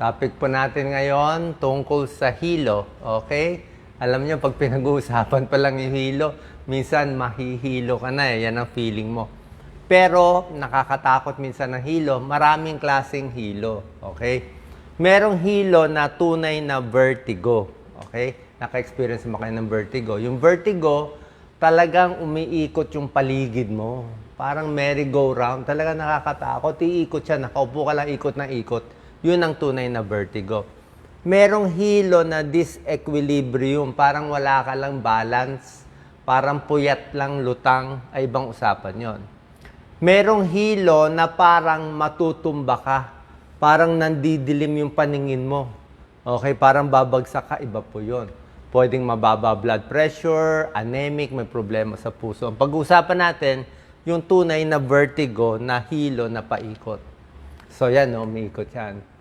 Topic po natin ngayon tungkol sa hilo. Okay? Alam niyo, pag pinag-uusapan pa lang yung hilo, minsan mahihilo ka na eh. Yan ang feeling mo. Pero nakakatakot minsan ng hilo. Maraming klaseng hilo. Okay? Merong hilo na tunay na vertigo. Okay? Naka-experience mo kayo ng vertigo. Yung vertigo, talagang umiikot yung paligid mo. Parang merry-go-round. Talagang nakakatakot. Iikot siya. Nakaupo ka lang, ikot na ikot. Yun ang tunay na vertigo. Merong hilo na disequilibrium. Parang wala ka lang balance. Parang puyat lang, lutang. Ay ibang usapan yon. Merong hilo na parang matutumba ka. Parang nandidilim yung paningin mo. Okay, parang babagsak ka, iba po yon. Pwedeng mababa blood pressure, anemic, may problema sa puso. Ang pag-uusapan natin, yung tunay na vertigo na hilo na paikot. So yan, umiikot yan.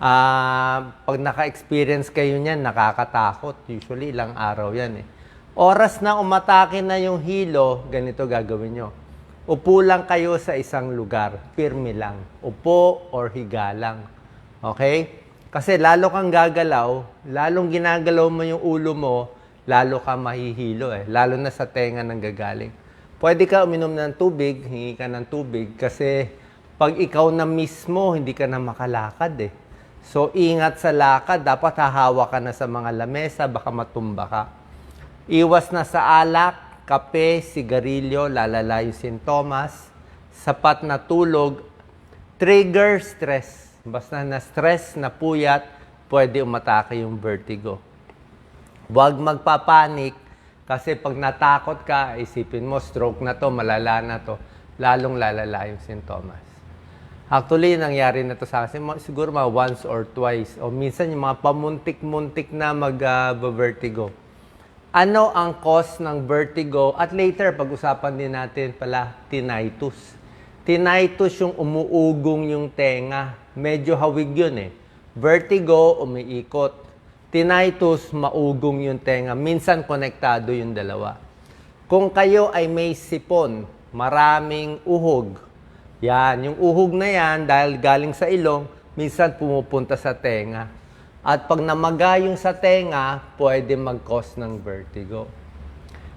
Ah, pag naka-experience kayo niyan, nakakatakot. Usually, ilang araw yan eh. Oras na umatake na yung hilo, ganito gagawin nyo. Upo lang kayo sa isang lugar. Pirmi lang. Upo or higa lang. Okay? Kasi lalo kang gagalaw, lalong ginagalaw mo yung ulo mo, lalo ka mahihilo eh. Lalo na sa tenga nang gagaling. Pwede ka uminom ng tubig, hingi ka ng tubig, kasi pag ikaw na mismo, hindi ka na makalakad eh. So, ingat sa lakad. Dapat hahawa ka na sa mga lamesa, baka matumba ka. Iwas na sa alak, kape, sigarilyo, lalala yung sintomas. Sapat na tulog, trigger stress. Basta na stress, na puyat, pwede umatake yung vertigo. Huwag magpapanik kasi pag natakot ka, isipin mo, stroke na to, malala na to, lalong lalala yung sintomas. Actually, nangyari na to sa akin, siguro mga once or twice, o minsan yung mga pamuntik-muntik na mag-vertigo. ano ang cause ng vertigo? At later, pag-usapan din natin pala, tinnitus. Tinnitus yung umuugong yung tenga. Medyo hawig yun eh. Vertigo, umiikot. Tinnitus, maugong yung tenga. Minsan, konektado yung dalawa. Kung kayo ay may sipon, maraming uhog, yan, yung uhog na yan, dahil galing sa ilong, minsan pumupunta sa tenga. At pag namaga yung sa tenga, pwede mag-cause ng vertigo.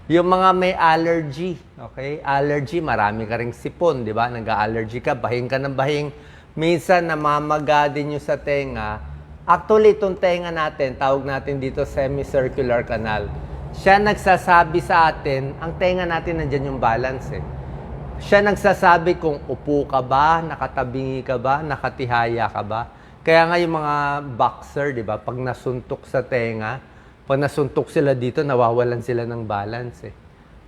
Yung mga may allergy, okay? Allergy, marami ka ring sipon, di ba? Nag-allergy ka, bahing ka ng bahing. Minsan, namamaga din yung sa tenga. Actually, itong tenga natin, tawag natin dito semicircular canal. Siya nagsasabi sa atin, ang tenga natin nandyan yung balance eh. Siya nagsasabi kung upo ka ba, nakatabingi ka ba, nakatihaya ka ba. Kaya nga yung mga boxer, di ba, pag nasuntok sa tenga, pag nasuntok sila dito, nawawalan sila ng balance eh.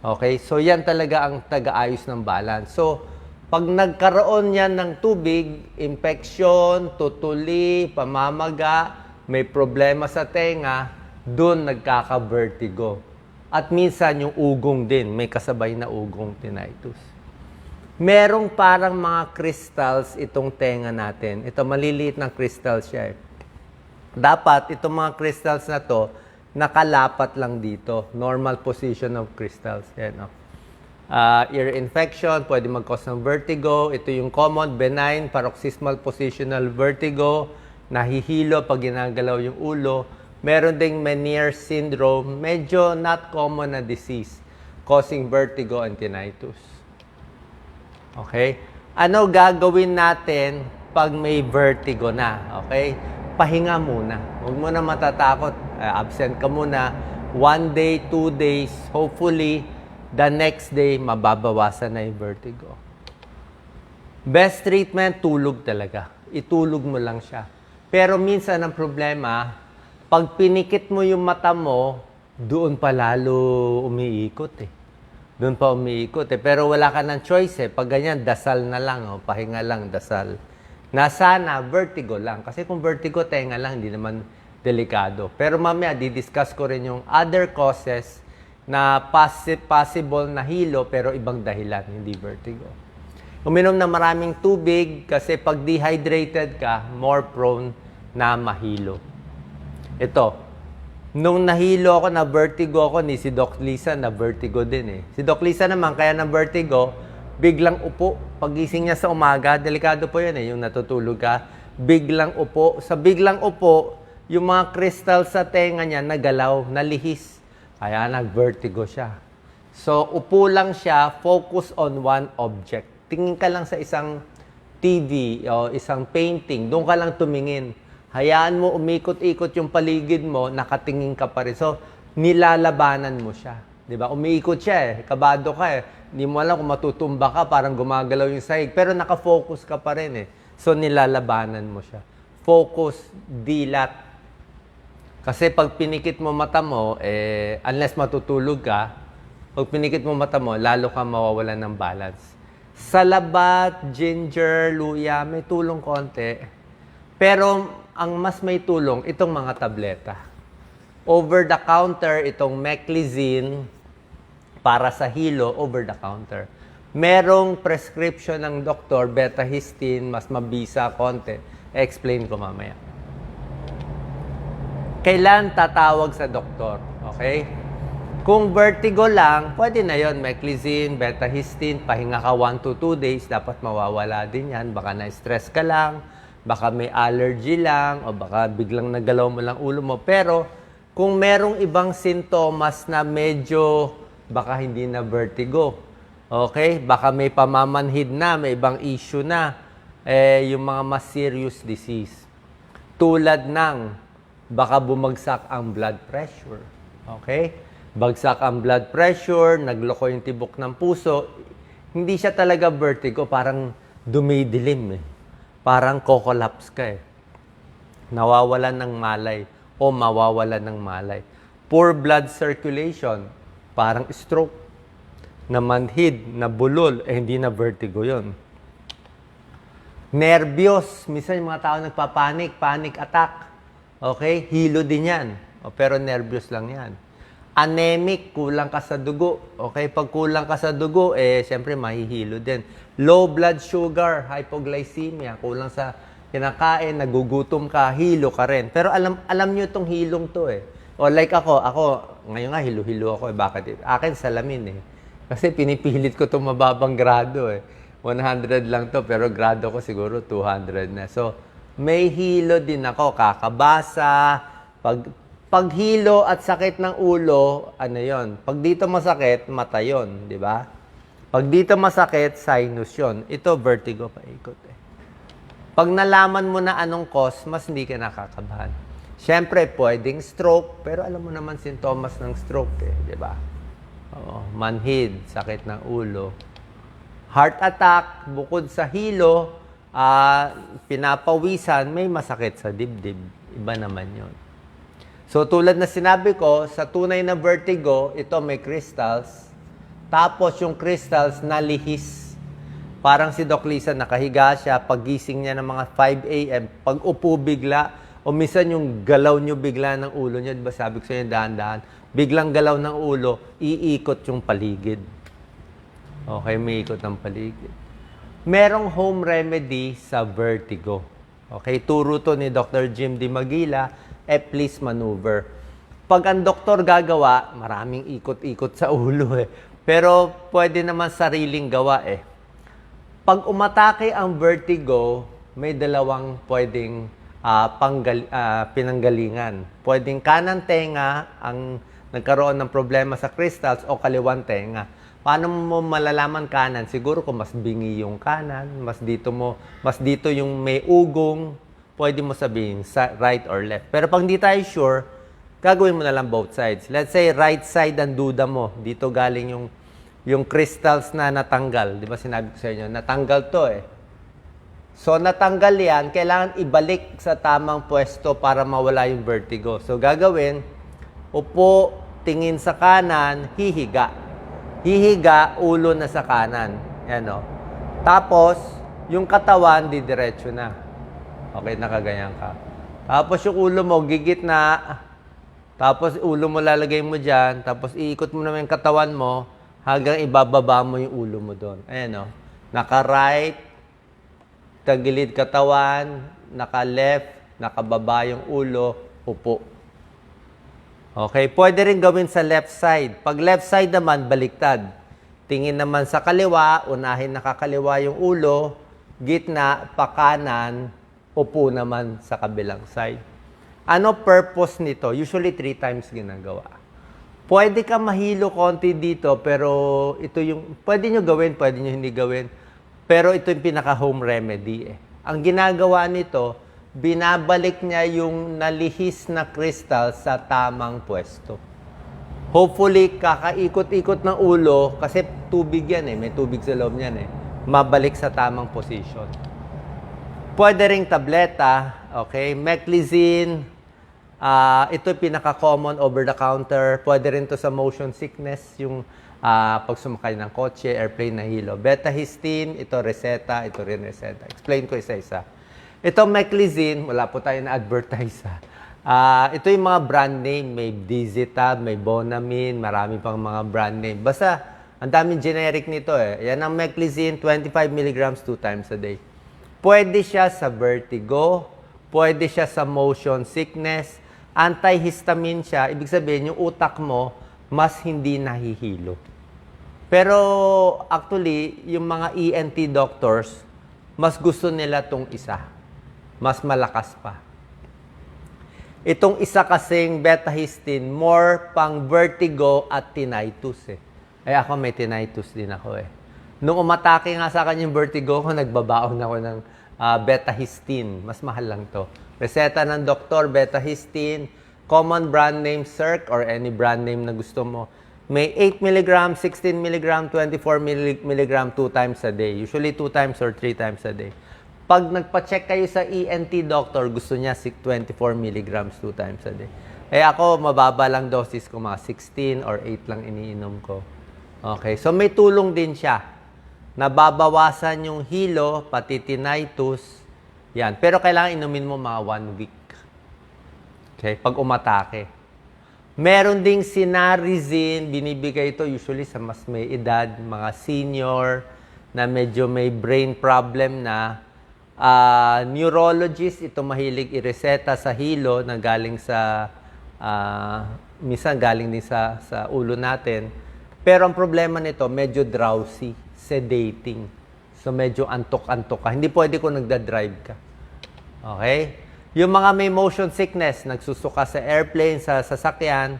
Okay? So yan talaga ang taga-ayos ng balance. So, pag nagkaroon yan ng tubig, infection, tutuli, pamamaga, may problema sa tenga, doon nagkaka-vertigo. At minsan yung ugong din, may kasabay na ugong tinnitus. Merong parang mga crystals itong tenga natin. Ito, maliliit ng crystals siya eh. Dapat itong mga crystals na to, nakalapat lang dito. Normal position of crystals. Yan, oh. Ah, ear infection, pwede mag-cause ng vertigo. Ito yung common, benign, paroxysmal positional vertigo. Nahihilo pag ginagalaw yung ulo. Meron ding Meniere syndrome, medyo not common na disease causing vertigo and tinnitus. Okay? Ano gagawin natin pag may vertigo na? Okay? Pahinga muna. Huwag mo na matatakot. Uh, absent ka muna. One day, two days. Hopefully, the next day, mababawasan na yung vertigo. Best treatment, tulog talaga. Itulog mo lang siya. Pero minsan ang problema, pag pinikit mo yung mata mo, doon pa lalo umiikot eh. Doon pa umiikot eh. Pero wala ka ng choice eh. Pag ganyan, dasal na lang. Oh. Pahinga lang, dasal. Nasana, vertigo lang. Kasi kung vertigo, tenga lang, hindi naman delikado. Pero mamaya, didiscuss ko rin yung other causes na possi- possible na hilo pero ibang dahilan, hindi vertigo. Uminom ng maraming tubig kasi pag dehydrated ka, more prone na mahilo. Ito, nung nahilo ako, na vertigo ako ni si Doc Lisa, na vertigo din eh. Si Doc Lisa naman, kaya na vertigo, biglang upo. Pagising niya sa umaga, delikado po yan eh, yung natutulog ka, biglang upo. Sa biglang upo, yung mga crystal sa tenga niya nagalaw, nalihis. Kaya nag-vertigo siya. So, upo lang siya, focus on one object. Tingin ka lang sa isang TV o isang painting, doon ka lang tumingin. Hayaan mo umikot-ikot yung paligid mo, nakatingin ka pa rin. So, nilalabanan mo siya. 'Di ba? Umiikot siya eh, kabado ka eh. Hindi mo alam kung matutumba ka, parang gumagalaw yung sahig. Pero nakafocus ka pa rin eh. So, nilalabanan mo siya. Focus, dilat. Kasi pag pinikit mo mata mo, eh, unless matutulog ka, pag pinikit mo mata mo, lalo ka mawawalan ng balance. Salabat, ginger, luya, may tulong konti. Pero ang mas may tulong, itong mga tableta. Over the counter, itong Meclizine, para sa hilo, over the counter. Merong prescription ng doktor, betahistine, mas mabisa konti. Explain ko mamaya. Kailan tatawag sa doktor? Okay? Kung vertigo lang, pwede na yon Meclizine, betahistine, pahinga ka 1 to 2 days, dapat mawawala din yan. Baka na-stress ka lang, baka may allergy lang, o baka biglang nagalaw mo lang ulo mo. Pero kung merong ibang sintomas na medyo baka hindi na vertigo, okay? Baka may pamamanhid na, may ibang issue na, eh, yung mga mas serious disease. Tulad ng baka bumagsak ang blood pressure. Okay? Bagsak ang blood pressure, nagloko yung tibok ng puso. Hindi siya talaga vertigo, parang dumidilim eh. Parang kokolaps ka eh. Nawawalan ng malay o mawawalan ng malay. Poor blood circulation, parang stroke. Namanhid, nabulol, eh hindi na vertigo yon. Nervyos, minsan yung mga tao nagpapanik, panic attack. Okay? Hilo din yan. O, pero nervyos lang yan. Anemic, kulang ka sa dugo. Okay? Pag kulang ka sa dugo, eh, siyempre, mahihilo din. Low blood sugar, hypoglycemia, kulang sa kinakain, nagugutom ka, hilo ka rin. Pero alam alam nyo itong hilong to eh. O like ako, ako, ngayon nga hilo-hilo ako eh. Bakit? Akin salamin eh. Kasi pinipilit ko itong mababang grado eh. 100 lang to, pero grado ko siguro 200 na. So, may hilo din ako, kakabasa, pag, paghilo at sakit ng ulo, ano yon? Pag dito masakit, mata yon, di ba? Pag dito masakit, sinus yon. Ito, vertigo, paikot eh. Pag nalaman mo na anong cause, mas hindi ka nakakabahan. Siyempre, pwedeng stroke, pero alam mo naman sintomas ng stroke eh, di ba? Oo, manhid, sakit ng ulo. Heart attack, bukod sa hilo, ah, pinapawisan, may masakit sa dibdib. Iba naman yon. So tulad na sinabi ko, sa tunay na vertigo, ito may crystals. Tapos yung crystals nalihis. Parang si Doc Lisa, nakahiga siya, pagising niya ng mga 5 a.m., pag upo bigla, o minsan yung galaw nyo bigla ng ulo niya, di ba sabi ko sa inyo, dahan-dahan, biglang galaw ng ulo, iikot yung paligid. Okay, may ikot ng paligid. Merong home remedy sa vertigo. Okay, turo to ni Dr. Jim Di Magila, Eplis maneuver. Pag ang doktor gagawa, maraming ikot-ikot sa ulo eh. Pero pwede naman sariling gawa eh. Pag umatake ang vertigo, may dalawang pwedeng ah, panggal- ah, pinanggalingan. Pwedeng kanan tenga ang nagkaroon ng problema sa crystals o kaliwan tenga. Paano mo malalaman kanan? Siguro kung mas bingi yung kanan, mas dito mo, mas dito yung may ugong, pwede mo sabihin sa right or left. Pero pag hindi tayo sure, gagawin mo na lang both sides. Let's say right side ang duda mo. Dito galing yung yung crystals na natanggal. Di ba sinabi ko sa inyo, natanggal to eh. So natanggal yan, kailangan ibalik sa tamang pwesto para mawala yung vertigo. So gagawin, upo, tingin sa kanan, hihiga. Hihiga, ulo na sa kanan. Yan o. Tapos, yung katawan, didiretso na. Okay, nakaganyan ka. Tapos yung ulo mo, gigit na. Tapos ulo mo lalagay mo dyan. Tapos iikot mo naman yung katawan mo hanggang ibababa mo yung ulo mo doon. Ayan o. Naka-right, tagilid katawan, naka-left, nakababa yung ulo, upo. Okay, pwede rin gawin sa left side. Pag left side naman, baliktad. Tingin naman sa kaliwa, unahin nakakaliwa yung ulo, gitna, pakanan, upo naman sa kabilang side. Ano purpose nito? Usually three times ginagawa. Pwede ka mahilo konti dito, pero ito yung, pwede nyo gawin, pwede nyo hindi gawin. Pero ito yung pinaka-home remedy eh. Ang ginagawa nito, binabalik niya yung nalihis na crystal sa tamang pwesto. Hopefully, kakaikot-ikot ng ulo, kasi tubig yan eh, may tubig sa loob niyan eh, mabalik sa tamang position. Pwede ring tableta, okay? Meclizine, ah ito pinaka-common over-the-counter. Pwede rin to sa motion sickness, yung ah, pag sumakay ng kotse, airplane na hilo. Beta-histine, ito reseta, ito rin reseta. Explain ko isa-isa. Ito Meclizine, wala po tayo na-advertise ha. Ah, ito yung mga brand name, may Dizitab, may Bonamine, marami pang mga brand name. Basta, ang daming generic nito eh. Yan ang Meclizine, 25 milligrams two times a day. Pwede siya sa vertigo, pwede siya sa motion sickness, antihistamine siya, ibig sabihin yung utak mo mas hindi nahihilo. Pero actually, yung mga ENT doctors, mas gusto nila tong isa. Mas malakas pa. Itong isa kasing beta-histine, more pang vertigo at tinnitus eh. Ay ako may tinnitus din ako eh. Nung umatake nga sa akin yung vertigo ko, nagbabaon ako ng ah, beta-histine. Mas mahal lang to. Reseta ng doktor, beta-histine, common brand name Circ or any brand name na gusto mo. May 8 mg, 16 mg, 24 mg, 2 times a day. Usually 2 times or 3 times a day. Pag nagpa-check kayo sa ENT doctor, gusto niya si- 24 mg 2 times a day. Eh ako, mababa lang dosis ko, mga 16 or 8 lang iniinom ko. Okay, so may tulong din siya. Nababawasan yung hilo, pati tinnitus. Yan. Pero kailangan inumin mo mga one week. Okay, pag umatake. Meron ding sinarizine, binibigay ito usually sa mas may edad, mga senior, na medyo may brain problem na. Ah, neurologist, ito mahilig ireseta sa hilo na galing sa, ah, minsan galing din sa, sa ulo natin. Pero ang problema nito, medyo drowsy, sedating. So medyo antok-antok ka. Hindi pwede kung nagda-drive ka. Okay? Yung mga may motion sickness, nagsusuka sa airplane, sa sasakyan,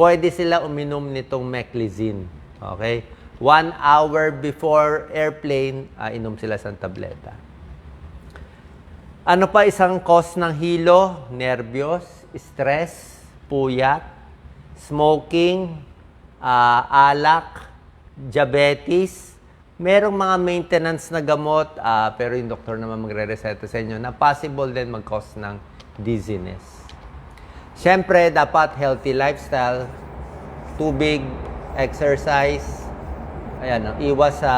pwede sila uminom nitong Meclizine. Okay? One hour before airplane, ah, inom sila sa tableta. Ano pa isang cause ng hilo? Nervyos, stress, puyat, smoking, ah, alak, diabetes. Merong mga maintenance na gamot, ah, pero yung doktor naman magre-reseta sa inyo na possible din mag-cause ng dizziness. Siyempre, dapat healthy lifestyle, tubig, exercise, ayan, iwas sa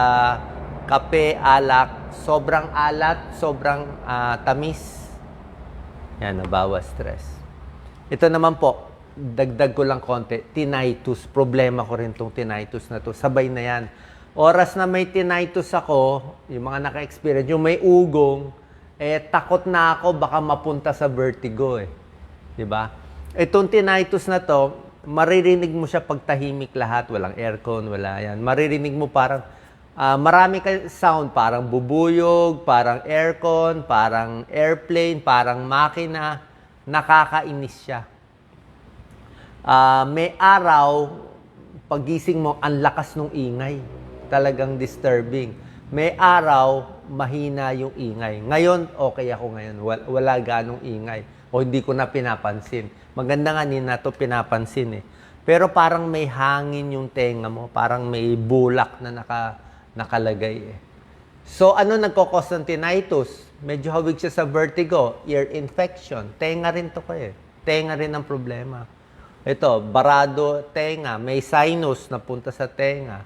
kape, alak, sobrang alat, sobrang ah, tamis. Yan, nabawas stress. Ito naman po, dagdag ko lang konti, tinnitus. Problema ko rin tong tinnitus na to. Sabay na yan. Oras na may tinnitus ako, yung mga naka-experience, yung may ugong, eh takot na ako baka mapunta sa vertigo eh. 'Di ba? Itong tinnitus na to, maririnig mo siya pag tahimik lahat, walang aircon, wala yan. Maririnig mo parang ah, marami ka sound, parang bubuyog, parang aircon, parang airplane, parang makina, nakakainis siya. Ah, may araw, pagising mo, ang lakas ng ingay. Talagang disturbing. May araw, mahina yung ingay. Ngayon, okay ako ngayon. Wala, wala ganong ingay. O hindi ko na pinapansin. Maganda nga, hindi na to pinapansin eh. Pero parang may hangin yung tenga mo. Parang may bulak na naka, nakalagay eh. So, ano nagkakos ng tinnitus? Medyo hawig siya sa vertigo, ear infection. Tenga rin to ko eh. Tenga rin ang problema. Ito, barado tenga, may sinus na punta sa tenga.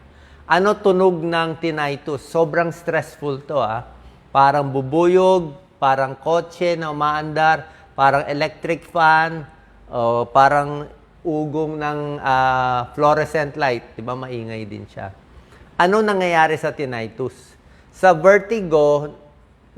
Ano tunog ng tinnitus? Sobrang stressful to ah. Parang bubuyog, parang kotse na umaandar, parang electric fan, o parang ugong ng ah, fluorescent light. Di ba maingay din siya. Ano nangyayari sa tinnitus? Sa vertigo,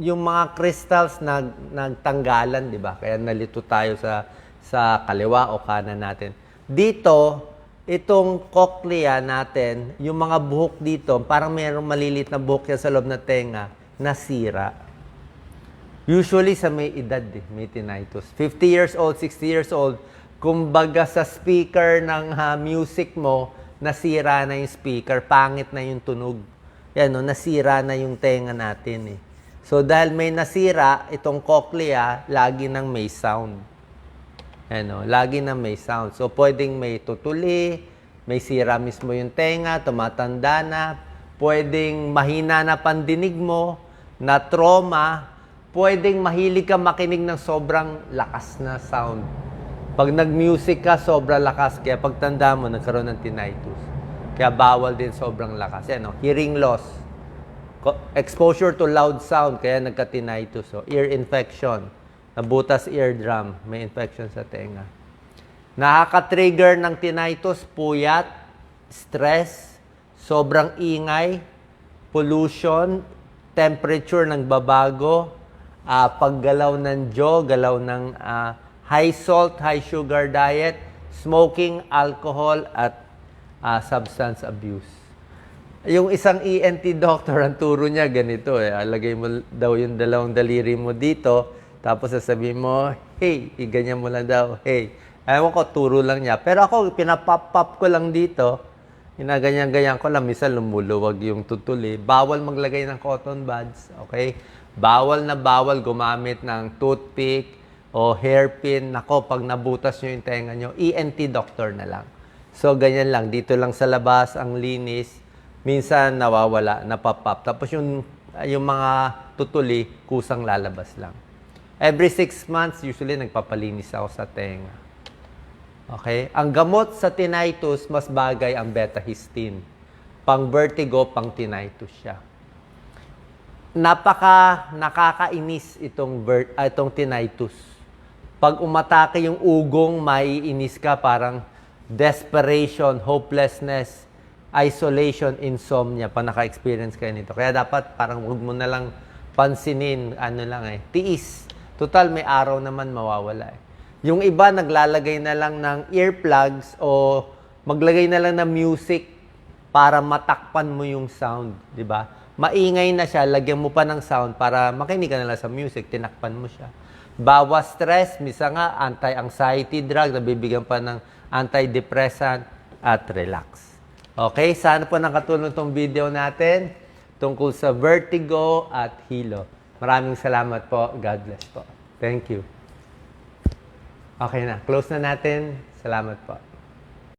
yung mga crystals nag, nagtanggalan, di ba? Kaya nalito tayo sa, sa kaliwa o kanan natin. Dito, itong cochlea natin, yung mga buhok dito, parang mayroong malilit na buhok yan sa loob na tenga, nasira. Usually sa may edad eh, may tinnitus. 50 years old, 60 years old, kumbaga sa speaker ng ha, music mo, nasira na yung speaker, pangit na yung tunog. Yan, no, nasira na yung tenga natin eh. So dahil may nasira, itong cochlea, lagi nang may sound. Ano, lagi na may sound. So, pwedeng may tutuli, may sira mismo yung tenga, tumatanda na, pwedeng mahina na pandinig mo, na trauma, pwedeng mahilig ka makinig ng sobrang lakas na sound. Pag nag-music ka, sobrang lakas. Kaya pagtanda mo, nagkaroon ng tinnitus. Kaya bawal din sobrang lakas. Yan, no? hearing loss. Exposure to loud sound, kaya nagka-tinnitus. So, ear infection. Nabutas eardrum, may infection sa tenga. Nakaka-trigger ng tinnitus, puyat, stress, sobrang ingay, pollution, temperature ng babago, ah, paggalaw ng jaw, galaw ng ah, high salt, high sugar diet, smoking, alcohol, at ah, substance abuse. Yung isang ENT doctor, ang turo niya ganito eh. Alagay mo daw yung dalawang daliri mo dito, tapos sasabihin mo, hey, iganyan mo lang daw, hey. Ewan ko, turo lang niya. Pero ako, pinapop-pop ko lang dito. Ginaganyan-ganyan ko lang. Minsan lumuluwag yung tutuli. Bawal maglagay ng cotton buds, okay? Bawal na bawal gumamit ng toothpick o hairpin. Nako, pag nabutas nyo yung tenga nyo, ENT doctor na lang. So, ganyan lang. Dito lang sa labas, ang linis. Minsan nawawala, napapap. Tapos yung, yung mga tutuli, kusang lalabas lang. Every six months, usually nagpapalinis ako sa tenga. Okay? Ang gamot sa tinnitus, mas bagay ang betahistine. Pang vertigo, pang tinnitus siya. Napaka nakakainis itong, ver- ah, itong tinnitus. Pag umatake yung ugong, maiinis ka parang desperation, hopelessness, isolation, insomnia, pa naka-experience kayo nito. Kaya dapat parang huwag mo na lang pansinin, ano lang eh, tiis. Total, may araw naman mawawala eh. Yung iba, naglalagay na lang ng earplugs o maglagay na lang ng music para matakpan mo yung sound, di ba? Maingay na siya, lagyan mo pa ng sound para makinig ka na lang sa music, tinakpan mo siya. Bawas stress, misa nga anti-anxiety drug, nabibigyan pa ng antidepressant at relax. Okay, sana po nakatulong tong video natin tungkol sa vertigo at hilo. Maraming salamat po. God bless po. Thank you. Okay na. Close na natin. Salamat po.